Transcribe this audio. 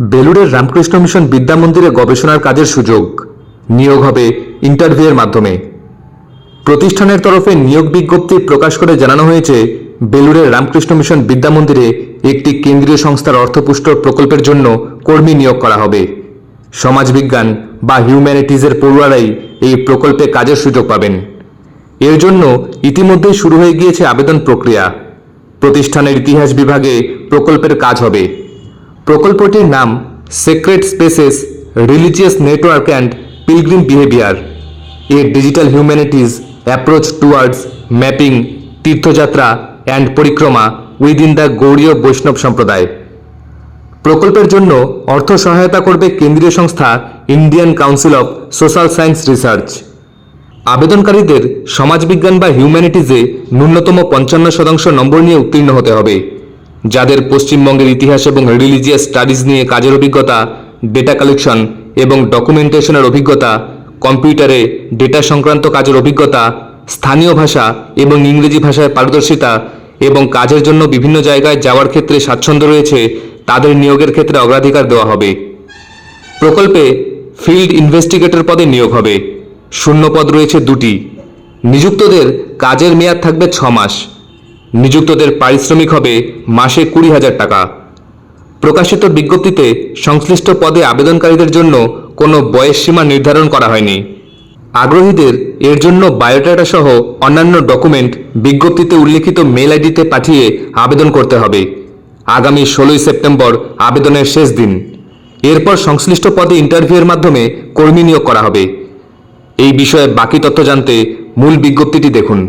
বেলুড়ের Ramakrishna mission বিদ্যা মন্দিরে গবেষণার কাজের সুযোগ। নিয়োগ হবে ইন্টারভিউয়ের মাধ্যমে। প্রতিষ্ঠানের তরফে নিয়োগ বিজ্ঞপ্তি প্রকাশ করে জানানো হয়েছে, বেলুড়ের রামকৃষ্ণ মিশন বিদ্যা মন্দিরে একটি কেন্দ্রীয় সংস্থার অর্থপুষ্ট প্রকল্পের জন্য কর্মী নিয়োগ করা হবে। সমাজবিজ্ঞান বা হিউম্যানিটিজের পড়ুয়ারাই এই প্রকল্পে কাজের সুযোগ পাবেন। এর জন্য ইতিমধ্যেই শুরু হয়ে গিয়েছে আবেদন প্রক্রিয়া। প্রতিষ্ঠানের ইতিহাস বিভাগে প্রকল্পের কাজ হবে। প্রকল্পটির নাম sacred spaces religious network and pilgrim behaviour a digital humanities approach towards mapping tirthayatra and parikrama within the Gaudiya Vaishnava sampradaya প্রকল্পের জন্য অর্থ সহায়তা করবে কেন্দ্রীয় সংস্থা Indian council of social science research আবেদনকারীদের সমাজবিজ্ঞান বা হিউম্যানিটিজে ন্যূনতম পঞ্চান্ন শতাংশ নম্বর নিয়ে উত্তীর্ণ হতে হবে। যাদের পশ্চিমবঙ্গের ইতিহাস এবং রিলিজিয়াস স্টাডিজ নিয়ে কাজের অভিজ্ঞতা ডেটা কালেকশন এবং ডকুমেন্টেশনের অভিজ্ঞতা, কম্পিউটারে ডেটা সংক্রান্ত কাজের অভিজ্ঞতা, স্থানীয় ভাষা এবং ইংরেজি ভাষায় পারদর্শিতা এবং কাজের জন্য বিভিন্ন জায়গায় যাওয়ার ক্ষেত্রে স্বাচ্ছন্দ্য রয়েছে, তাদের নিয়োগের ক্ষেত্রে অগ্রাধিকার দেওয়া হবে। প্রকল্পে ফিল্ড ইনভেস্টিগেটর পদে নিয়োগ হবে। শূন্য পদ রয়েছে দুটি। নিযুক্তদের কাজের মেয়াদ থাকবে ছ মাস। নিযুক্তদের পারিশ্রমিক হবে মাসে কুড়ি হাজার টাকা। প্রকাশিত বিজ্ঞপ্তিতে সংশ্লিষ্ট পদে আবেদনকারীদের জন্য কোনো বয়স সীমা নির্ধারণ করা হয়নি। আগ্রহীদের এর জন্য বায়োডাটা সহ অন্যান্য ডকুমেন্ট বিজ্ঞপ্তিতে উল্লিখিত মেল আইডিতে পাঠিয়ে আবেদন করতে হবে। আগামী ষোলোই সেপ্টেম্বর আবেদনের শেষ দিন। এরপর সংশ্লিষ্ট পদে ইন্টারভিউয়ের মাধ্যমে কর্মী নিয়োগ করা হবে। এই বিষয়ে বাকি তথ্য জানতে মূল বিজ্ঞপ্তিটি দেখুন।